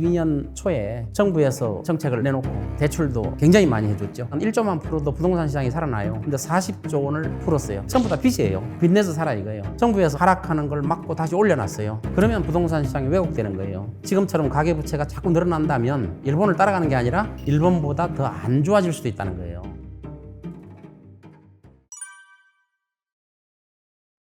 22년 초에 정부에서 정책을 내놓고 대출도 굉장히 많이 해줬죠. 한 1조만 풀어도 부동산 시장이 살아나요. 근데 40조 원을 풀었어요. 전부 다 빚이에요. 빚내서 살아 이거예요. 정부에서 하락하는 걸 막고 다시 올려놨어요. 그러면 부동산 시장이 왜곡되는 거예요. 지금처럼 가계부채가 자꾸 늘어난다면 일본을 따라가는 게 아니라 일본보다 더 안 좋아질 수도 있다는 거예요.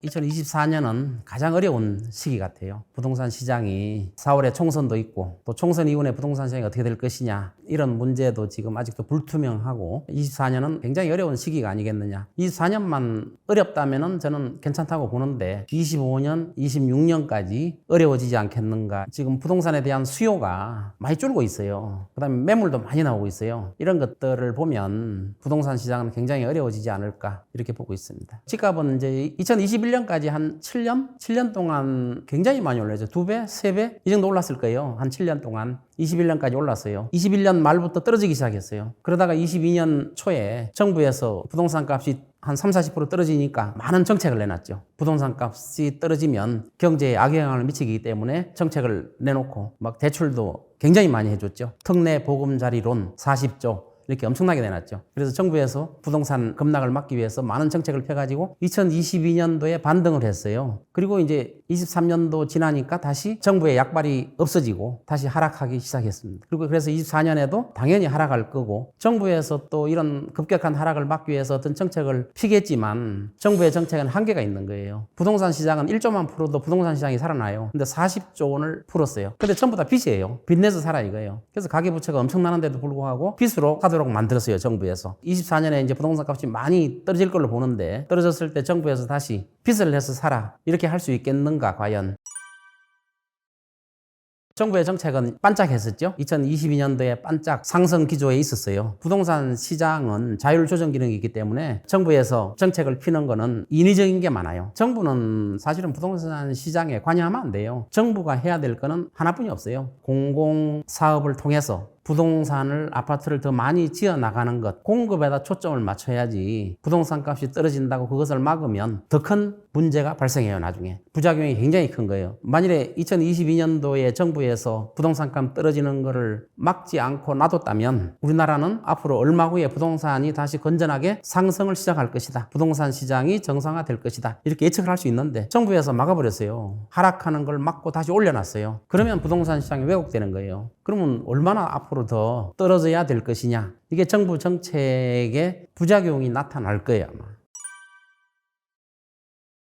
2024년은 가장 어려운 시기 같아요. 부동산 시장이 4월에 총선도 있고 또 총선 이후에 부동산 시장이 어떻게 될 것이냐 이런 문제도 지금 아직도 불투명하고 24년은 굉장히 어려운 시기가 아니겠느냐. 24년만 어렵다면은 저는 괜찮다고 보는데 25년, 26년까지 어려워지지 않겠는가. 지금 부동산에 대한 수요가 많이 줄고 있어요. 그다음에 매물도 많이 나오고 있어요. 이런 것들을 보면 부동산 시장은 굉장히 어려워지지 않을까 이렇게 보고 있습니다. 집값은 이제 2021년 까지 한 7년? 7년 동안 굉장히 많이 올랐죠. 두 배, 세 배? 이 정도 올랐을 거예요. 한 7년 동안. 21년까지 올랐어요. 21년 말부터 떨어지기 시작했어요. 그러다가 22년 초에 정부에서 부동산 값이 한 3, 40% 떨어지니까 많은 정책을 내놨죠. 부동산 값이 떨어지면 경제에 악영향을 미치기 때문에 정책을 내놓고 막 대출도 굉장히 많이 해줬죠. 특례 보금자리론 40조 이렇게 엄청나게 내놨죠. 그래서 정부에서 부동산 급락을 막기 위해서 많은 정책을 펴가지고 2022년도에 반등을 했어요. 그리고 이제 23년도 지나니까 다시 정부의 약발이 없어지고 다시 하락하기 시작했습니다. 그리고 그래서 24년에도 당연히 하락할 거고 정부에서 또 이런 급격한 하락을 막기 위해서 어떤 정책을 피겠지만 정부의 정책은 한계가 있는 거예요. 부동산 시장은 1조만 풀어도 부동산 시장이 살아나요. 근데 40조 원을 풀었어요. 근데 전부 다 빚이에요. 빚내서 살아 이거예요. 그래서 가계부채가 엄청나는데도 불구하고 빚으로 하도록 만들었어요. 정부에서. 24년에 이제 부동산 값이 많이 떨어질 걸로 보는데 떨어졌을 때 정부에서 다시 빚을 내서 살아 이렇게 할 수 있겠는가 과연 정부의 정책은 반짝했었죠. 2022년도에 반짝 상승 기조에 있었어요. 부동산 시장은 자율 조정 기능이 있기 때문에 정부에서 정책을 피는 거는 인위적인 게 많아요. 정부는 사실은 부동산 시장에 관여하면 안 돼요. 정부가 해야 될 거는 하나뿐이 없어요. 공공 사업을 통해서 부동산을 아파트를 더 많이 지어 나가는 것 공급에다 초점을 맞춰야지 부동산 값이 떨어진다고 그것을 막으면 더큰 문제가 발생해요 나중에. 부작용이 굉장히 큰 거예요. 만일에 2022년도에 정부에서 부동산 값 떨어지는 거를 막지 않고 놔뒀다면 우리나라는 앞으로 얼마 후에 부동산이 다시 건전하게 상승을 시작할 것이다. 부동산 시장이 정상화될 것이다. 이렇게 예측을 할 수 있는데 정부에서 막아버렸어요. 하락하는 걸 막고 다시 올려놨어요. 그러면 부동산 시장이 왜곡되는 거예요? 그러면 얼마나 앞으로 더 떨어져야 될 것이냐. 이게 정부 정책의 부작용이 나타날 거예요, 아마.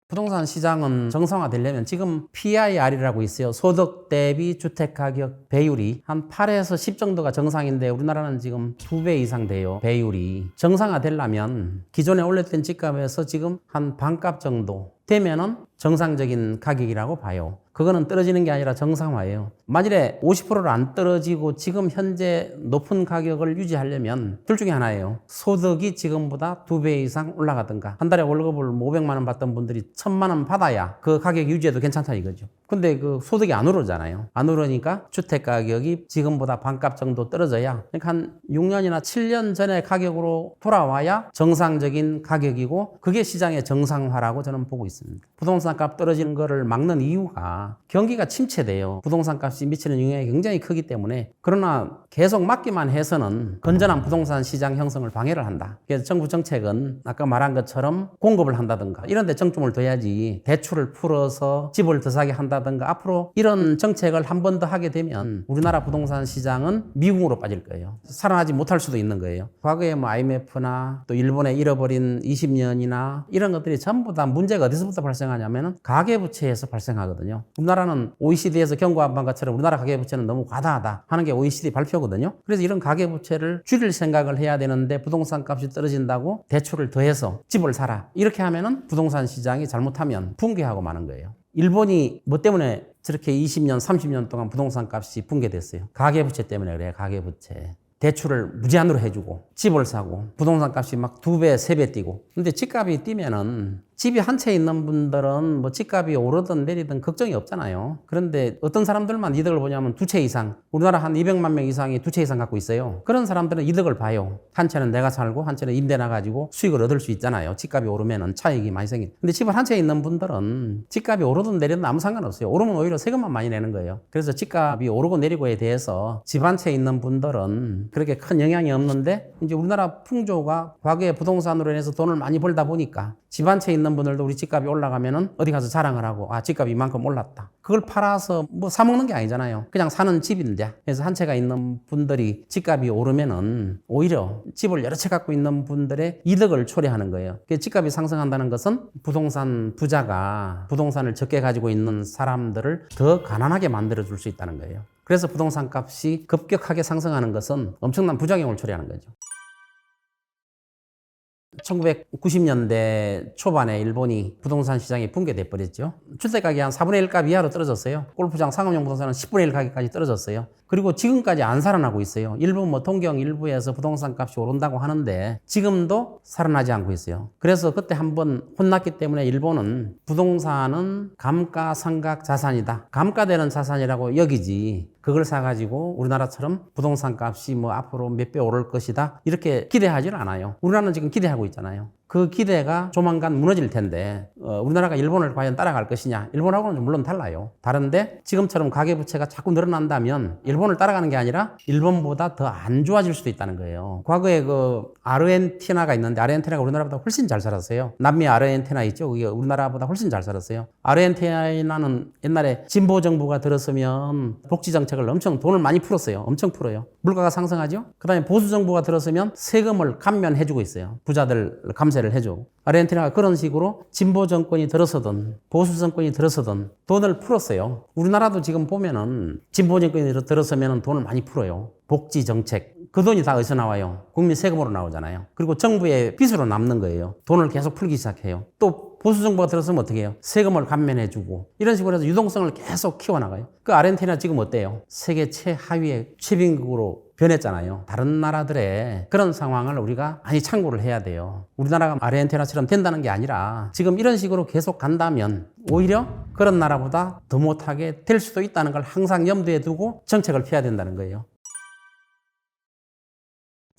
부동산 시장은 정상화되려면 지금 PIR이라고 있어요. 소득 대비 주택 가격 배율이 한 8에서 10 정도가 정상인데 우리나라는 지금 2배 이상 돼요. 배율이. 정상화되려면 기존에 올렸던 집값에서 지금 한 반값 정도 되면은 정상적인 가격이라고 봐요. 그거는 떨어지는 게 아니라 정상화예요. 만일에 50%를 안 떨어지고 지금 현재 높은 가격을 유지하려면 둘 중에 하나예요. 소득이 지금보다 두 배 이상 올라가든가 한 달에 월급을 500만 원 받던 분들이 1000만 원 받아야 그 가격 유지해도 괜찮다 이거죠. 근데 그 소득이 안 오르잖아요. 안 오르니까 주택 가격이 지금보다 반값 정도 떨어져야 그러니까 한 6년이나 7년 전의 가격으로 돌아와야 정상적인 가격이고 그게 시장의 정상화라고 저는 보고 있습니다. 부동산 값 떨어지는 거를 막는 이유가 경기가 침체돼요. 부동산 값이 미치는 영향이 굉장히 크기 때문에 그러나 계속 막기만 해서는 건전한 부동산 시장 형성을 방해를 한다. 그래서 정부 정책은 아까 말한 것처럼 공급을 한다든가 이런 데 정점을 둬야지 대출을 풀어서 집을 더 사게 한다든가 앞으로 이런 정책을 한 번 더 하게 되면 우리나라 부동산 시장은 미궁으로 빠질 거예요. 살아나지 못할 수도 있는 거예요. 과거에 뭐 IMF나 또 일본의 잃어버린 20년이나 이런 것들이 전부 다 문제가 어디서 부터 발생하냐면은 가계부채에서 발생하거든요. 우리나라는 OECD에서 경고한 것처럼 우리나라 가계부채는 너무 과다하다 하는 게 OECD 발표거든요. 그래서 이런 가계부채를 줄일 생각을 해야 되는데 부동산 값이 떨어진다고 대출을 더해서 집을 사라. 이렇게 하면은 부동산 시장이 잘못하면 붕괴하고 마는 거예요. 일본이 뭐 때문에 저렇게 20년, 30년 동안 부동산 값이 붕괴됐어요. 가계부채 때문에 그래요, 가계부채. 대출을 무제한으로 해주고 집을 사고 부동산 값이 막 두 배, 세 배 뛰고 근데 집값이 뛰면은 집이 한 채 있는 분들은 뭐 집값이 오르든 내리든 걱정이 없잖아요. 그런데 어떤 사람들만 이득을 보냐면 두 채 이상. 우리나라 한 200만 명 이상이 두 채 이상 갖고 있어요. 그런 사람들은 이득을 봐요. 한 채는 내가 살고 한 채는 임대 나가지고 수익을 얻을 수 있잖아요. 집값이 오르면은 차익이 많이 생기. 근데 집을 한 채 있는 분들은 집값이 오르든 내리든 아무 상관없어요. 오르면 오히려 세금만 많이 내는 거예요. 그래서 집값이 오르고 내리고에 대해서 집 한 채 있는 분들은 그렇게 큰 영향이 없는데 이제 우리나라 풍조가 과거에 부동산으로 인해서 돈을 많이 벌다 보니까 집 한 채 있는 분들도 우리 집값이 올라가면은 어디 가서 자랑을 하고 아 집값이 이만큼 올랐다. 그걸 팔아서 뭐 사 먹는 게 아니잖아요. 그냥 사는 집인데 그래서 한 채가 있는 분들이 집값이 오르면은 오히려 집을 여러 채 갖고 있는 분들의 이득을 초래하는 거예요. 그 집값이 상승한다는 것은 부동산 부자가 부동산을 적게 가지고 있는 사람들을 더 가난하게 만들어 줄 수 있다는 거예요. 그래서 부동산 값이 급격하게 상승하는 것은 엄청난 부작용을 초래하는 거죠. 1990년대 초반에 일본이 부동산 시장이 붕괴돼 버렸죠. 주택 가격이 한 4분의 1값 이하로 떨어졌어요. 골프장 상업용 부동산은 10분의 1 가격까지 떨어졌어요. 그리고 지금까지 안 살아나고 있어요. 일부 뭐 통경 일부에서 부동산 값이 오른다고 하는데 지금도 살아나지 않고 있어요. 그래서 그때 한번 혼났기 때문에 일본은 부동산은 감가상각 자산이다. 감가되는 자산이라고 여기지. 그걸 사가지고 우리나라처럼 부동산 값이 뭐 앞으로 몇 배 오를 것이다. 이렇게 기대하지는 않아요. 우리나라는 지금 기대하고 있잖아요. 그 기대가 조만간 무너질 텐데 어, 우리나라가 일본을 과연 따라갈 것이냐? 일본하고는 물론 달라요. 다른데 지금처럼 가계부채가 자꾸 늘어난다면 일본을 따라가는 게 아니라 일본보다 더 안 좋아질 수도 있다는 거예요. 과거에 그 아르헨티나가 있는데 아르헨티나가 우리나라보다 훨씬 잘 살았어요. 남미 아르헨티나 있죠? 그게 우리나라보다 훨씬 잘 살았어요. 아르헨티나는 옛날에 진보 정부가 들었으면 복지 정책을 엄청 돈을 많이 풀었어요. 엄청 풀어요. 물가가 상승하죠? 그 다음에 보수 정부가 들었으면 세금을 감면해주고 있어요. 부자들 감세 감세를 해줘. 아르헨티나가 그런 식으로 진보 정권이 들어서든 보수 정권이 들어서든 돈을 풀었어요. 우리나라도 지금 보면은 진보 정권이 들어서면 돈을 많이 풀어요. 복지 정책. 그 돈이 다 어디서 나와요? 국민 세금으로 나오잖아요. 그리고 정부의 빚으로 남는 거예요. 돈을 계속 풀기 시작해요. 또 보수 정부가 들어서면 어떻게 해요? 세금을 감면해주고 이런 식으로 해서 유동성을 계속 키워나가요. 그 아르헨티나 지금 어때요? 세계 최하위의 최빈국으로 변했잖아요. 다른 나라들의 그런 상황을 우리가 많이 참고를 해야 돼요. 우리나라가 아르헨티나처럼 된다는 게 아니라 지금 이런 식으로 계속 간다면 오히려 그런 나라보다 더 못하게 될 수도 있다는 걸 항상 염두에 두고 정책을 펴야 된다는 거예요.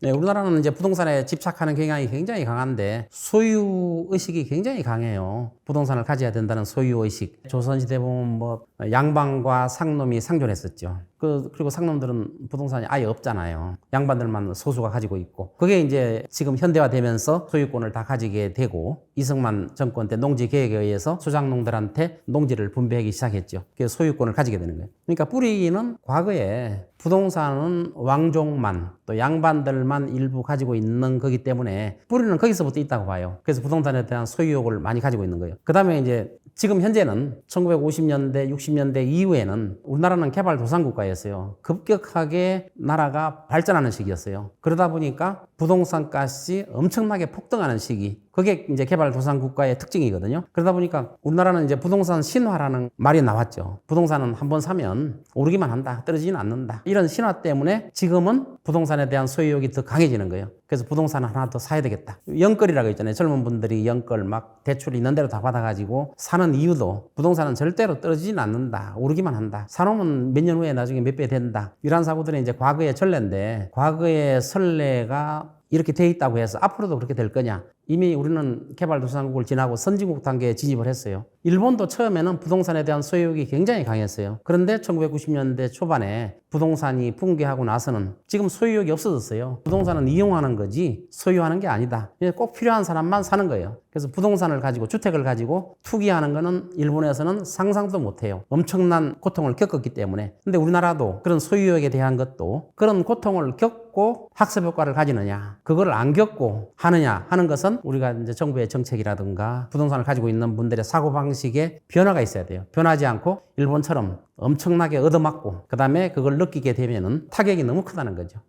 네, 우리나라는 이제 부동산에 집착하는 경향이 굉장히 강한데 소유 의식이 굉장히 강해요. 부동산을 가져야 된다는 소유 의식. 조선시대 보면 뭐 양반과 상놈이 상존했었죠. 그, 그리고 상놈들은 부동산이 아예 없잖아요. 양반들만 소수가 가지고 있고. 그게 이제 지금 현대화되면서 소유권을 다 가지게 되고 이승만 정권 때 농지 계획에 의해서 소장농들한테 농지를 분배하기 시작했죠. 그래서 소유권을 가지게 되는 거예요. 그러니까 뿌리는 과거에 부동산은 왕족만 또 양반들만 일부 가지고 있는 거기 때문에 뿌리는 거기서부터 있다고 봐요. 그래서 부동산에 대한 소유욕을 많이 가지고 있는 거예요. 그 다음에 이제 지금 현재는 1950년대, 60년대 이후에는 우리나라는 개발도상국가였어요. 급격하게 나라가 발전하는 시기였어요. 그러다 보니까 부동산 값이 엄청나게 폭등하는 시기. 그게 이제 개발도상 국가의 특징이거든요. 그러다 보니까 우리나라는 이제 부동산 신화라는 말이 나왔죠. 부동산은 한번 사면 오르기만 한다. 떨어지지는 않는다. 이런 신화 때문에 지금은 부동산에 대한 소유욕이 더 강해지는 거예요. 그래서 부동산 하나 더 사야 되겠다. 연끌이라고 있잖아요. 젊은 분들이 연끌 막 대출 있는 대로 다 받아가지고 사는 이유도 부동산은 절대로 떨어지진 않는다. 오르기만 한다. 사놓으면 몇 년 후에 나중에 몇 배 된다. 이런 사고들은 이제 과거의 전례인데 과거의 선례가 이렇게 돼 있다고 해서 앞으로도 그렇게 될 거냐? 이미 우리는 개발도상국을 지나고 선진국 단계에 진입을 했어요. 일본도 처음에는 부동산에 대한 소유욕이 굉장히 강했어요. 그런데 1990년대 초반에 부동산이 붕괴하고 나서는 지금 소유욕이 없어졌어요. 부동산은 이용하는 거지 소유하는 게 아니다. 꼭 필요한 사람만 사는 거예요. 그래서 부동산을 가지고 주택을 가지고 투기하는 거는 일본에서는 상상도 못 해요. 엄청난 고통을 겪었기 때문에. 근데 우리나라도 그런 소유욕에 대한 것도 그런 고통을 겪고 학습 효과를 가지느냐, 그걸 안 겪고 하느냐 하는 것은 우리가 이제 정부의 정책이라든가 부동산을 가지고 있는 분들의 사고 방식에 변화가 있어야 돼요. 변하지 않고 일본처럼 엄청나게 얻어맞고 그 다음에 그걸 느끼게 되면은 타격이 너무 크다는 거죠.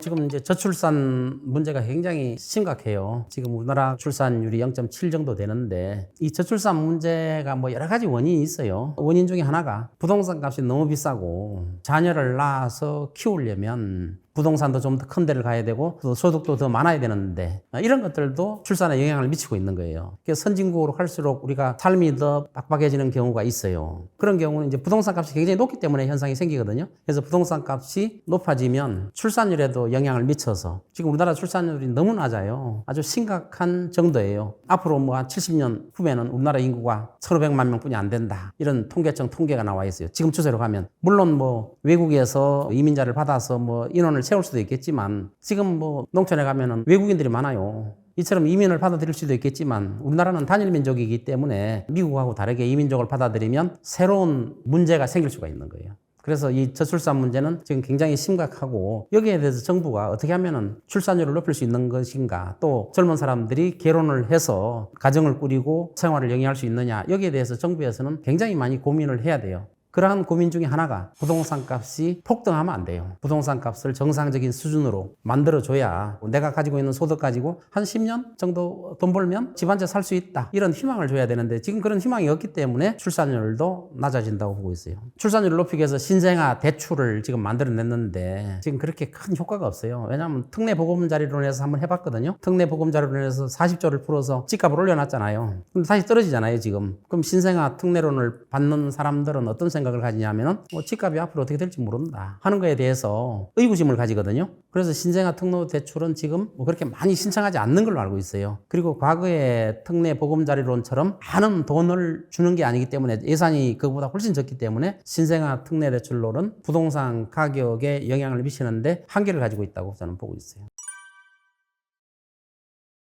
지금 이제 저출산 문제가 굉장히 심각해요. 지금 우리나라 출산율이 0.7 정도 되는데 이 저출산 문제가 뭐 여러 가지 원인이 있어요. 원인 중에 하나가 부동산 값이 너무 비싸고 자녀를 낳아서 키우려면 부동산도 좀더큰 데를 가야 되고 또 소득도 더 많아야 되는데 아, 이런 것들도 출산에 영향을 미치고 있는 거예요. 그래서 선진국으로 갈수록 우리가 삶이 더 빡빡해지는 경우가 있어요. 그런 경우는 이제 부동산 값이 굉장히 높기 때문에 현상이 생기거든요. 그래서 부동산 값이 높아지면 출산율에도 영향을 미쳐서 지금 우리나라 출산율이 너무 낮아요. 아주 심각한 정도예요. 앞으로 뭐 한 70년 후면은 우리나라 인구가 1,500만 명뿐이 안 된다. 이런 통계청 통계가 나와 있어요. 지금 추세로 가면 물론 뭐 외국에서 이민자를 받아서 뭐 인원을 채울 수도 있겠지만 지금 뭐 농촌에 가면은 외국인들이 많아요. 이처럼 이민을 받아들일 수도 있겠지만 우리나라는 단일 민족이기 때문에 미국하고 다르게 이민족을 받아들이면 새로운 문제가 생길 수가 있는 거예요. 그래서 이 저출산 문제는 지금 굉장히 심각하고 여기에 대해서 정부가 어떻게 하면은 출산율을 높일 수 있는 것인가 또 젊은 사람들이 결혼을 해서 가정을 꾸리고 생활을 영위할 수 있느냐 여기에 대해서 정부에서는 굉장히 많이 고민을 해야 돼요. 그러한 고민 중에 하나가 부동산 값이 폭등하면 안 돼요. 부동산 값을 정상적인 수준으로 만들어줘야 내가 가지고 있는 소득 가지고 한 10년 정도 돈 벌면 집 한 채 살 수 있다. 이런 희망을 줘야 되는데 지금 그런 희망이 없기 때문에 출산율도 낮아진다고 보고 있어요. 출산율을 높이기 위해서 신생아 대출을 지금 만들어냈는데 지금 그렇게 큰 효과가 없어요. 왜냐하면 특례 보금자리로 해서 한번 해봤거든요. 특례 보금자리로 해서 40조를 풀어서 집값을 올려놨잖아요. 근데 다시 떨어지잖아요, 지금. 그럼 신생아 특례론을 받는 사람들은 어떤 생각 을 가지냐면은 뭐 집값이 앞으로 어떻게 될지 모른다 하는 거에 대해서 의구심을 가지거든요. 그래서 신생아 특로 대출은 지금 뭐 그렇게 많이 신청하지 않는 걸로 알고 있어요. 그리고 과거의 특례 보금자리론처럼 많은 돈을 주는 게 아니기 때문에 예산이 그보다 훨씬 적기 때문에 신생아 특례 대출론은 부동산 가격에 영향을 미치는데 한계를 가지고 있다고 저는 보고 있어요.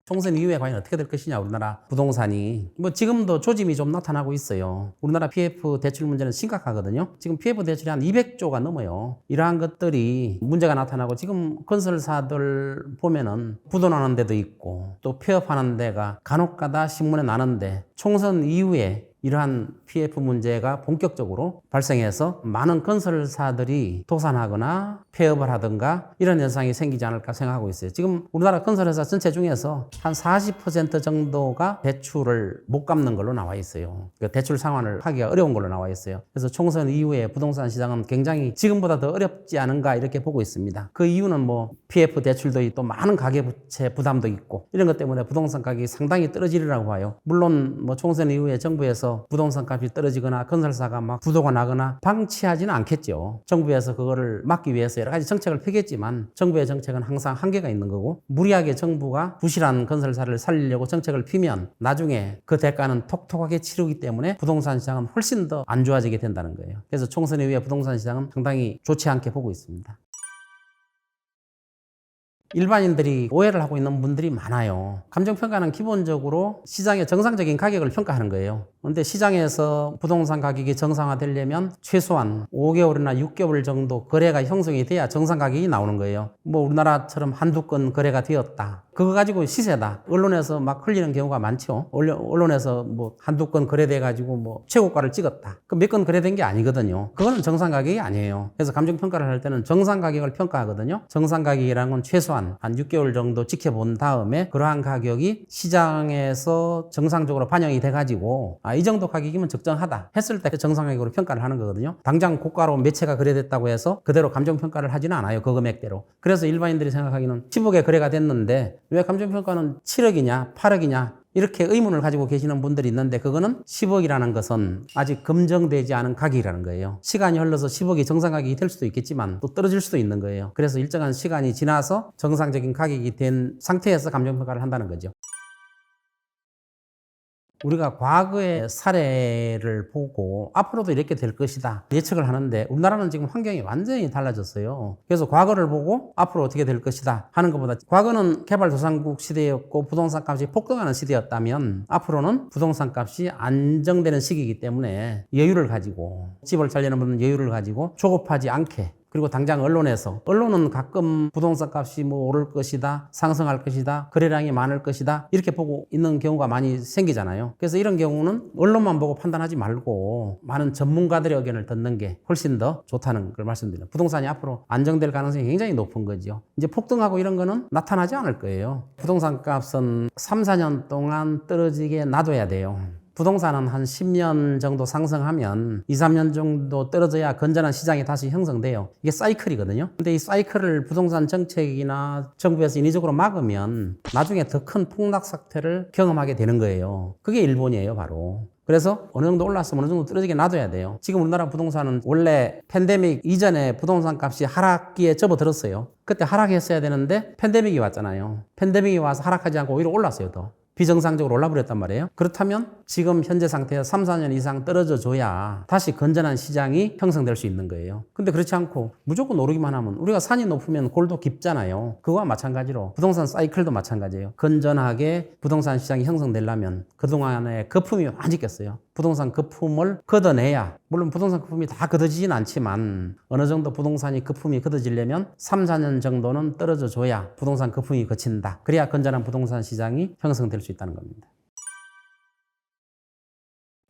총선 이후에 과연 어떻게 될 것이냐 우리나라 부동산이. 뭐 지금도 조짐이 좀 나타나고 있어요. 우리나라 PF 대출 문제는 심각하거든요. 지금 PF 대출이 한 200조가 넘어요. 이러한 것들이 문제가 나타나고 지금 건설사들 보면은 부도나는 데도 있고 또 폐업하는 데가 간혹가다 신문에 나는데 총선 이후에 이러한 PF 문제가 본격적으로 발생해서 많은 건설사들이 도산하거나 폐업을 하든가 이런 현상이 생기지 않을까 생각하고 있어요. 지금 우리나라 건설회사 전체 중에서 한 40% 정도가 대출을 못 갚는 걸로 나와 있어요. 그 대출 상환을 하기가 어려운 걸로 나와 있어요. 그래서 총선 이후에 부동산 시장은 굉장히 지금보다 더 어렵지 않은가 이렇게 보고 있습니다. 그 이유는 뭐 PF 대출도 또 많은 가계부채 부담도 있고 이런 것 때문에 부동산 가격이 상당히 떨어지리라고 봐요. 물론 뭐 총선 이후에 정부에서 부동산 값이 떨어지거나 건설사가 막 부도가 나거나 방치하지는 않겠죠. 정부에서 그거를 막기 위해서 여러 가지 정책을 펴겠지만 정부의 정책은 항상 한계가 있는 거고 무리하게 정부가 부실한 건설사를 살리려고 정책을 피면 나중에 그 대가는 톡톡하게 치르기 때문에 부동산 시장은 훨씬 더 안 좋아지게 된다는 거예요. 그래서 총선 이후에 부동산 시장은 상당히 좋지 않게 보고 있습니다. 일반인들이 오해를 하고 있는 분들이 많아요. 감정평가는 기본적으로 시장의 정상적인 가격을 평가하는 거예요. 그런데 시장에서 부동산 가격이 정상화되려면 최소한 5개월이나 6개월 정도 거래가 형성이 돼야 정상 가격이 나오는 거예요. 뭐 우리나라처럼 한두 건 거래가 되었다. 그거 가지고 시세다. 언론에서 막 흘리는 경우가 많죠. 언론에서 뭐 한두 건 거래돼 가지고 뭐 최고가를 찍었다. 그 몇 건 거래된 게 아니거든요. 그거는 정상 가격이 아니에요. 그래서 감정 평가를 할 때는 정상 가격을 평가하거든요. 정상 가격이라는 건 최소한 한 6개월 정도 지켜본 다음에 그러한 가격이 시장에서 정상적으로 반영이 돼 가지고 아, 이 정도 가격이면 적정하다 했을 때 정상 가격으로 평가를 하는 거거든요. 당장 고가로 매체가 거래됐다고 해서 그대로 감정 평가를 하지는 않아요. 그 금액대로. 그래서 일반인들이 생각하기는 10억에 거래가 됐는데 왜 감정평가는 7억이냐, 8억이냐, 이렇게 의문을 가지고 계시는 분들이 있는데 그거는 10억이라는 것은 아직 검증되지 않은 가격이라는 거예요. 시간이 흘러서 10억이 정상 가격이 될 수도 있겠지만 또 떨어질 수도 있는 거예요. 그래서 일정한 시간이 지나서 정상적인 가격이 된 상태에서 감정평가를 한다는 거죠. 우리가 과거의 사례를 보고 앞으로도 이렇게 될 것이다 예측을 하는데 우리나라는 지금 환경이 완전히 달라졌어요. 그래서 과거를 보고 앞으로 어떻게 될 것이다 하는 것보다 과거는 개발도상국 시대였고 부동산 값이 폭등하는 시대였다면 앞으로는 부동산 값이 안정되는 시기이기 때문에 여유를 가지고 집을 살려는 분은 여유를 가지고 조급하지 않게 그리고 당장 언론에서 언론은 가끔 부동산 값이 뭐 오를 것이다 상승할 것이다 거래량이 많을 것이다 이렇게 보고 있는 경우가 많이 생기잖아요. 그래서 이런 경우는 언론만 보고 판단하지 말고 많은 전문가들의 의견을 듣는 게 훨씬 더 좋다는 걸 말씀드립니다 부동산이 앞으로 안정될 가능성이 굉장히 높은 거죠 이제 폭등하고 이런 거는 나타나지 않을 거예요. 부동산 값은 3, 4년 동안 떨어지게 놔둬야 돼요 부동산은 한 10년 정도 상승하면 2, 3년 정도 떨어져야 건전한 시장이 다시 형성돼요. 이게 사이클이거든요. 근데 이 사이클을 부동산 정책이나 정부에서 인위적으로 막으면 나중에 더 큰 폭락 사태를 경험하게 되는 거예요. 그게 일본이에요, 바로. 그래서 어느 정도 올랐으면 어느 정도 떨어지게 놔둬야 돼요. 지금 우리나라 부동산은 원래 팬데믹 이전에 부동산 값이 하락기에 접어들었어요. 그때 하락했어야 되는데 팬데믹이 왔잖아요. 팬데믹이 와서 하락하지 않고 오히려 올랐어요, 더. 비정상적으로 올라버렸단 말이에요. 그렇다면 지금 현재 상태에서 3, 4년 이상 떨어져 줘야 다시 건전한 시장이 형성될 수 있는 거예요. 근데 그렇지 않고 무조건 오르기만 하면 우리가 산이 높으면 골도 깊잖아요. 그거와 마찬가지로 부동산 사이클도 마찬가지예요. 건전하게 부동산 시장이 형성되려면 그동안의 거품이 많이 꼈어요. 부동산 거품을 걷어내야 물론 부동산 거품이 다 걷어지진 않지만 어느 정도 부동산이 거품이 걷어지려면 3, 4년 정도는 떨어져 줘야 부동산 거품이 거친다. 그래야 건전한 부동산 시장이 형성될 수 있다는 겁니다.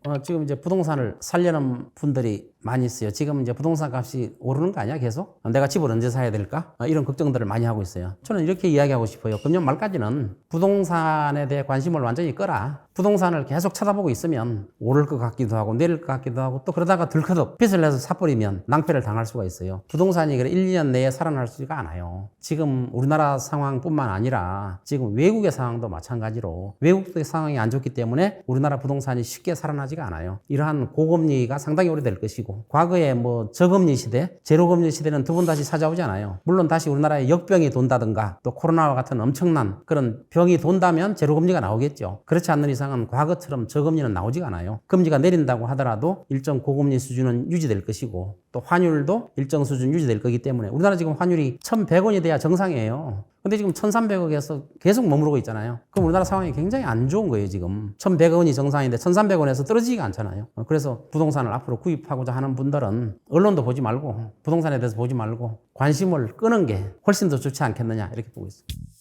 어, 지금 이제 부동산을 살려는 분들이 많이 있어요. 지금 이제 부동산 값이 오르는 거 아니야, 계속? 어, 내가 집을 언제 사야 될까? 어, 이런 걱정들을 많이 하고 있어요. 저는 이렇게 이야기하고 싶어요. 금년 말까지는 부동산에 대해 관심을 완전히 끄라. 부동산을 계속 쳐다보고 있으면 오를 것 같기도 하고 내릴 것 같기도 하고 또 그러다가 들커덕 빚을 내서 사버리면 낭패를 당할 수가 있어요. 부동산이 그래 1, 2년 내에 살아날 수가 않아요. 지금 우리나라 상황뿐만 아니라 지금 외국의 상황도 마찬가지로 외국의 상황이 안 좋기 때문에 우리나라 부동산이 쉽게 살아나지가 않아요. 이러한 고금리가 상당히 오래될 것이고 과거에 뭐 저금리 시대, 제로금리 시대는 두 번 다시 찾아오잖아요. 물론 다시 우리나라에 역병이 돈다든가 또 코로나와 같은 엄청난 그런 병이 돈다면 제로금리가 나오겠죠. 그렇지 않는 이상 은 과거처럼 저금리는 나오지가 않아요. 금리가 내린다고 하더라도 일정 고금리 수준은 유지될 것이고 또 환율도 일정 수준 유지될 거기 때문에 우리나라 지금 환율이 1,100원이 돼야 정상이에요. 근데 지금 1,300억에서 계속 머무르고 있잖아요. 그럼 우리나라 상황이 굉장히 안 좋은 거예요, 지금. 1,100원이 정상인데 1,300원에서 떨어지지가 않잖아요. 어, 그래서 부동산을 앞으로 구입하고자 하는 분들은 언론도 보지 말고 부동산에 대해서 보지 말고 관심을 끄는 게 훨씬 더 좋지 않겠느냐 이렇게 보고 있습니다.